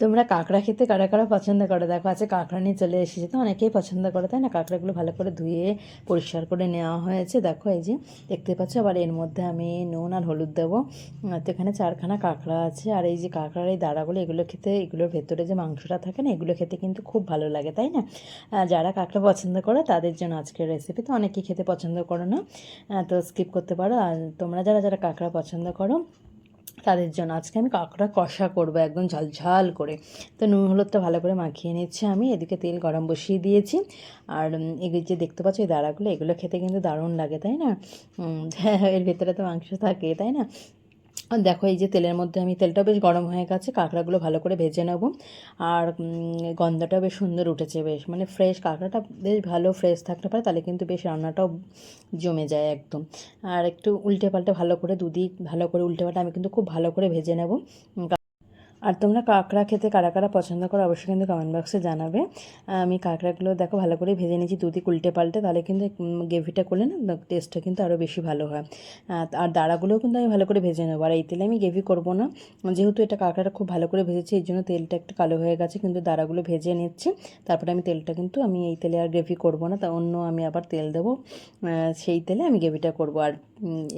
তোমরা কাঁকড়া খেতে কারা কারা পছন্দ করো? দেখো আছে কাঁকড়া নিয়ে চলে এসেছে তো, অনেকেই পছন্দ করে, তাই না? কাঁকড়াগুলো ভালো করে ধুয়ে পরিষ্কার করে নেওয়া হয়েছে। দেখো, এই যে দেখতে পাচ্ছ, আবার এর মধ্যে আমি নুন আর হলুদ দেবো। তো এখানে চারখানা কাঁকড়া আছে, আর এই যে কাঁকড়ার এই দাঁড়াগুলো, এগুলো খেতে, এগুলোর ভেতরে যে মাংসটা থাকে না, এগুলো খেতে কিন্তু খুব ভালো লাগে, তাই না? যারা কাঁকড়া পছন্দ করে, তাদের জন্য আজকের রেসিপি তো অনেকেই খেতে পছন্দ করো না। তো স্কিপ করতে পারো। আর তোমরা যারা যারা কাঁকড়া পছন্দ করো তাদের জন্য। আজকে আমি কাঁকড়া কষা করব একদম ঝালঝাল করে। তো নুন হলুদটা ভালো করে মাখিয়ে নিচ্ছি আমি। এদিকে তেল গরম বসিয়ে দিয়েছি। আর এগুলো যে দেখতে পাচ্ছ এই দাঁড়াগুলো, এগুলো খেতে কিন্তু দারুণ লাগে, তাই না? এর ভেতরে তো মাংস থাকে, তাই না? দেখো এই যে তেলের মধ্যে আমি, তেলটাও বেশ গরম হয়ে গেছে, কাঁকড়াগুলো ভালো করে ভেজে নেব। আর গন্ধটাও বেশ সুন্দর উঠেছে বেশ মানে ফ্রেশ কাঁকড়াটা বেশ ভালো ফ্রেশ থাকতে পারে, তাহলে কিন্তু বেশ রান্নাটাও জমে যায় একদম। আর একটু উল্টে পাল্টে ভালো করে দুদিক ভালো করে উল্টে পাল্টে আমি কিন্তু খুব ভালো করে ভেজে নেব। আর তোমরা কাঁকড়া খেতে কারা কারা পছন্দ করো অবশ্যই কিন্তু কমেন্ট বক্সে জানাবে। আমি কাঁকড়াগুলো দেখো, ভালো করে ভেজে নিয়েছি, দুদিক উল্টে পাল্টে, তাহলে কিন্তু গ্রেভিটা করলে না টেস্টটা কিন্তু আরও বেশি ভালো হয়। আর দাঁড়াগুলোও কিন্তু আমি ভালো করে ভেজে নেব। আর এই তেলে আমি গ্রেভি করব না, যেহেতু এটা কাঁকড়াটা খুব ভালো করে ভেজেছি, এই জন্য তেলটা একটু কালো হয়ে গেছে, কিন্তু দাঁড়াগুলো ভেজে নিচ্ছি। তারপরে আমি তেলটা কিন্তু আমি এই তেলে আর গ্রেভি করব না, তা অন্য আমি আবার তেল দেবো। সেই তেলে আমি গ্রেভিটা করব। আর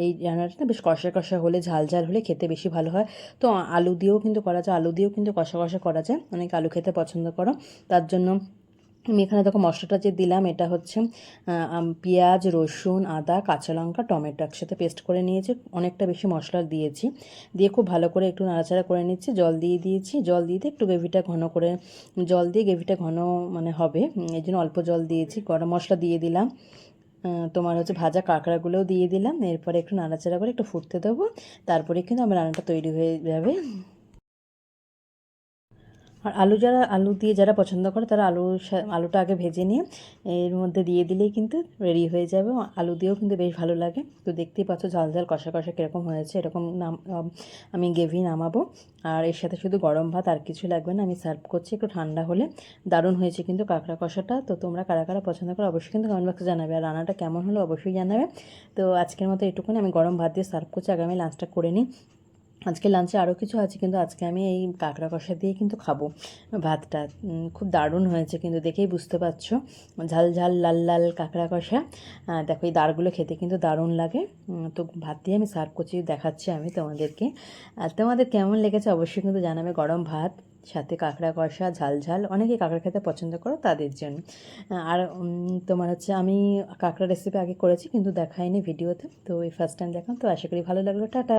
এই রান্নাটা বেশ কষা কষা হলে, ঝাল ঝাল হলে খেতে বেশি ভালো হয়। তো আলু দিয়েও কিন্তু করা যায় আলু দিয়েও কিন্তু কষা কষা করা যায়। অনেকে আলু খেতে পছন্দ করো। তার জন্য আমি এখানে দেখো মশলাটা যে দিলাম, এটা হচ্ছে পেঁয়াজ, রসুন, আদা, কাঁচা লঙ্কা, টমেটো একসাথে পেস্ট করে নিয়েছি। অনেকটা বেশি মশলা দিয়েছি। দিয়ে খুব ভালো করে একটু নাড়াচাড়া করে নিচ্ছি। জল দিয়ে দিয়েছি। জল দিয়ে একটু গ্রেভিটা ঘন করে, জল দিয়ে গ্রেভিটা ঘন মানে হবে। এই জন্য অল্প জল দিয়েছি, গরম মশলা দিয়ে দিলাম। তোমার হচ্ছে ভাজা কাঁকড়াগুলোও দিয়ে দিলাম। এরপরে একটু নাড়াচাড়া করে একটু ফুটতে দেবো। তারপরে কিন্তু আমার রান্নাটা তৈরি হয়ে যাবে। আর আলু যারা, আলু দিয়ে যারা পছন্দ করে তারা আলু আলুটা আগে ভেজে নিয়ে এর মধ্যে দিয়ে দিলেই কিন্তু রেডি হয়ে যাবে আলু দিয়েও কিন্তু বেশ ভালো লাগে। তো দেখতেই পাচ্ছ ঝাল ঝাল, কষা কষা কীরকম হয়েছে। এরকম নাম, আমি গ্রেভি নামাবো। আর এর সাথে শুধু গরম ভাত আর কিছু লাগবে না, আমি সার্ভ করছি একটু ঠান্ডা হলে। দারুণ হয়েছে কিন্তু কাঁকড়া কষাটা। তো তোমরা কারা কারা পছন্দ করো অবশ্যই কিন্তু কমেন্ট বক্সে জানাবে। আর রান্নাটা কেমন হলো অবশ্যই জানাবে। তো আজকের মতো এটুকুনি, আমি গরম ভাত দিয়ে সার্ভ করছি। আগামী লাঞ্চটা করে নিই। আজকে লাঞ্চে আরও কিছু আছে, কিন্তু আজকে আমি এই কাঁকড়া কষা দিয়ে কিন্তু খাব ভাতটা। খুব দারুণ হয়েছে কিন্তু দেখেই বুঝতে পারছ। ঝাল ঝাল, লাল লাল কাঁকড়া কষা। দেখো এই দাঁড়গুলো খেতে কিন্তু দারুণ লাগে। তো ভাত দিয়ে আমি সার্ভ করছি, দেখাচ্ছি আমি তোমাদেরকে। আর তোমাদের কেমন লেগেছে অবশ্যই কিন্তু জানাবে গরম ভাত, সাথে কাঁকড়া কষা, ঝাল ঝাল। অনেকেই কাঁকড়া খেতে পছন্দ করো, তাদের জন্য। আর তোমার হচ্ছে আমি কাঁকড়া রেসিপি আগে করেছি, কিন্তু দেখাইনি ভিডিওতে। তো এই ফার্স্ট টাইম দেখলাম তো আশা করি ভালো লাগল। টাটা।